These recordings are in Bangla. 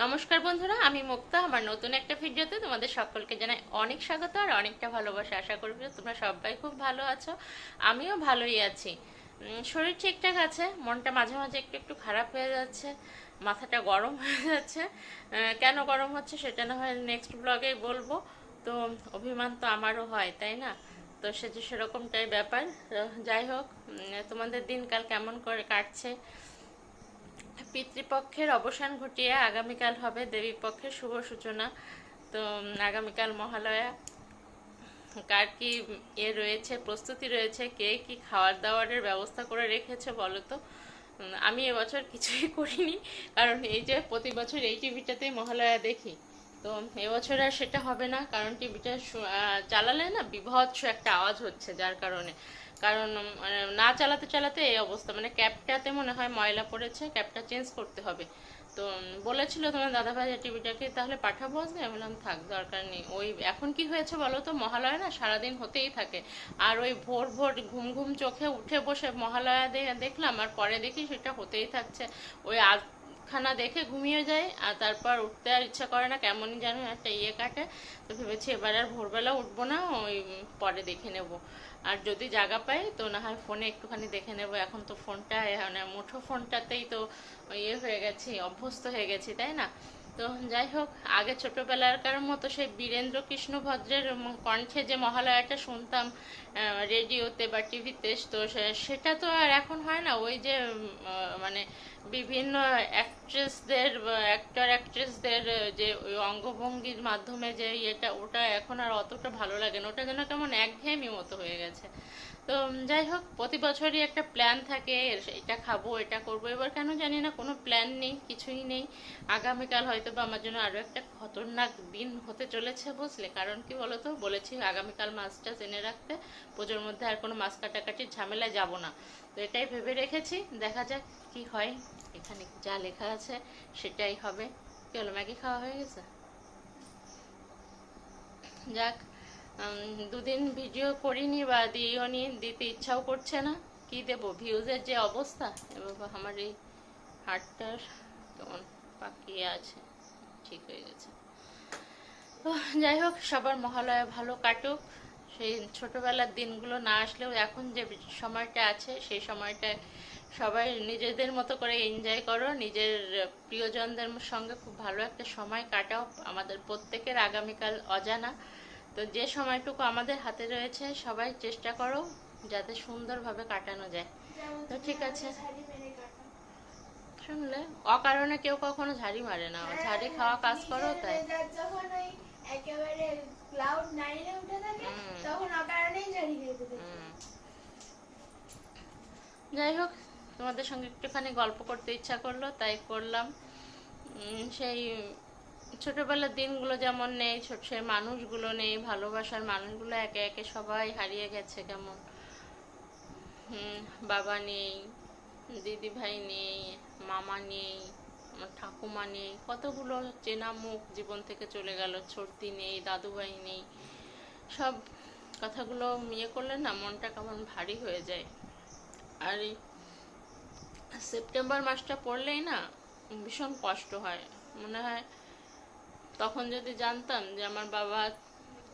নমস্কার বন্ধুরা, আমি মুক্তা। আমার নতুন একটা ভিডিওতে তোমাদের সকলকে জানাই অনেক স্বাগত আর অনেকটা ভালোবাসা। আশা করব তোমরা সবাই খুব ভালো আছো, আমিও ভালোই আছি। শরীর ঠিকঠাক আছে, মনটা মাঝে মাঝে একটু একটু খারাপ হয়ে যাচ্ছে, মাথাটা গরম হয়ে যাচ্ছে। কেন গরম হচ্ছে সেটা না হয় নেক্সট ব্লগে বলব। তো অভিমান তো আমারও হয়, তাই না? তো সে যে সেরকমটাই ব্যাপার। যাই হোক তোমাদের দিনকাল কেমন করে কাটছে পিতৃপক্ষের অবসান ঘটিয়ে আগামীকাল হবে দেবী পক্ষের শুভ সূচনা। তো আগামীকাল মহালয়া। কার কি এ রয়েছে, প্রস্তুতি রয়েছে, কে কি খাওয়ার দাওয়ারের ব্যবস্থা করে রেখেছে বলো তো? আমি এবছর কিছুই করিনি, কারণ এই যে প্রতি বছর এই টিভিটাতেই মহালয়া দেখি। তো এবছর আর সেটা হবে না, কারণ টিভিটা চালালে না বিভৎস একটা আওয়াজ হচ্ছে যার কারণে। কারণ মানে না চালাতে চালাতে এই অবস্থা। মানে ক্যাপটাতে মনে হয় ময়লা পড়েছে ক্যাপটা চেঞ্জ করতে হবে। তো বলেছিল তোমার দাদাভাই টিভিটাকে তাহলে পাঠাবো আজকে? আমি বললাম, থাক, দরকার নেই। ওই, এখন কি হয়েছে বলো তো? মহালয়া না সারাদিন হতেই থাকে। আর ওই ভোর ভোর ঘুম ঘুম চোখে উঠে বসে মহালয়া দেখলাম, আর পরে দেখি সেটা হতেই থাকছে। ওই আধখানা দেখে ঘুমিয়ে যায় আর তারপর উঠতে আর ইচ্ছা করে না কেমনই যেন একটা ইয়ে কাটে। তো ভেবেছি এবার আর ভোরবেলা উঠবো না, ওই পরে দেখে নেব। আর যদি জায়গা পাই, তো না হয় ফোনে একটুখানি দেখে নেব। এখন তো ফোনটা মানে মুঠো ফোনটাতেই তো ইয়ে হয়ে গেছি, অভ্যস্ত হয়ে গেছি, তাই না? তো যাই হোক, আগে ছোটবেলাকার মতো সেই বীরেন্দ্র কৃষ্ণ ভদ্রের কণ্ঠে যে মহালয়াটা শুনতাম রেডিওতে বা টিভিতে, তো সেটা তো আর এখন হয় না। ওই যে মানে বিভিন্ন অ্যাক্ট্রেসদের অ্যাক্টর অ্যাক্ট্রেসদের যে অঙ্গভঙ্গির মাধ্যমে যে ইয়েটা, ওটা এখন আর অতটা ভালো লাগে না। ওটা যেন কেমন একঘেয়েমি মতো হয়ে গেছে। তো যাই হোক, প্রতি বছরই একটা প্ল্যান থাকে এটা খাব, এটা করব। এবার কেন জানি না, কোনো প্ল্যান নেই, কিছুই নেই। আগামীকাল হয়তো বা আমার জন্য আরও একটা খতরনাক দিন হতে চলেছে বুঝলে। কারণ কি বলতো? বলেছি আগামীকাল মাছটা জেনে রাখতে, পুজোর মধ্যে আর কোনো মাছ কাটাকাটির ঝামেলায় যাব না। তো এটাই ভেবে রেখেছি, দেখা যাক কি হয়। এখানে যা লেখা আছে সেটাই হবে। কি হলো, ম্যাগি খাওয়া হয়ে গেছে? যাক দুদিন ভিডিও করিনি বা দিইও নি, দিতে ইচ্ছাও করছে না। কি দেবো? ভিউজের যে অবস্থা। এ বাবা, আমার এই হাটটার কেমন পাকিয়ে আছে। ঠিক হয়ে গেছে। তো যাই হোক, সবার মহালয়া ভালো কাটুক। সেই ছোটবেলার দিনগুলো না আসলেও এখন যে সময়টা আছে, সেই সময়টায় সবাই নিজেদের মতো করে এনজয় করো। নিজের প্রিয়জনদের সঙ্গে খুব ভালো একটা সময় কাটাও। আমাদের প্রত্যেকের আগামীকাল অজানা। তো যে সময়টুকু আমাদের হাতে রয়েছে, সবাই চেষ্টা করো যাতে সুন্দরভাবে কাটানো যায়। তো ঠিক আছে। শুনলে? অকারণে কেউ কখনো ঝাড়ি মারে না। ঝাড়ি খাওয়া কাজ করো, তাই। যখন একেবারে ক্লাউড উঠে থাকে হুম। তখন অকারণেই ঝাড়ি খেতে থাকে হুম। যাই হোক, তোমাদের সঙ্গে একটুখানি গল্প করতে ইচ্ছা করল, তাই করলাম। সেই ছোটোবেলার দিনগুলো যেমন নেই, ছোট সেই মানুষগুলো নেই, ভালোবাসার মানুষগুলো একে একে সবাই হারিয়ে গেছে কেমন। বাবা নেই, দিদি ভাই নেই, মামা নেই, আমার ঠাকুমা নেই, কতগুলো চেনা মুখ জীবন থেকে চলে গেল ছোটদি নেই দাদু ভাই নেই। সব কথাগুলো ইয়ে করলে না মনটা কেমন ভারী হয়ে যায়। আর এই সেপ্টেম্বর মাসটা পড়লেই না ভীষণ কষ্ট হয়। মনে হয় তখন যদি জানতাম যে আমার বাবা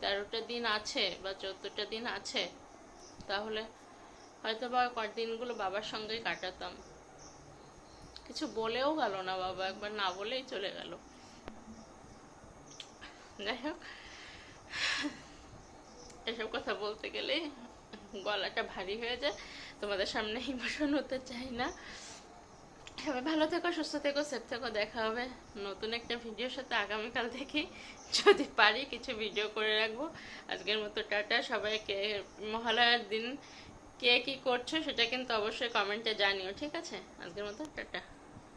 তেরোটা দিন আছে বা চোদ্দোটা দিন আছে, তাহলে হয়তো বা দিনগুলো বাবার সঙ্গেই কাটাতাম। কিছু বলেও গেল না বাবা, একবার না বলেই চলে গেল। যাই হোক, এসব কথা বলতে গেলে গলাটা ভারী হয়ে যায়। তোমাদের সামনে ইমোশন হতে চাই না। সবাই ভালো থেকো, সুস্থ থেকো সেফ থেকো, দেখা হবে নতুন একটা ভিডিওর সাথে আগামীকাল থেকে। যদি পারি, কিছু ভিডিও করে রাখব। আজকের মতো টাটা, সবাইকে। মহালয়ার দিন কে কি করছ, সেটা কিন্তু অবশ্যই কমেন্টে জানিও, ঠিক আছে? আজকের মতো টাটা।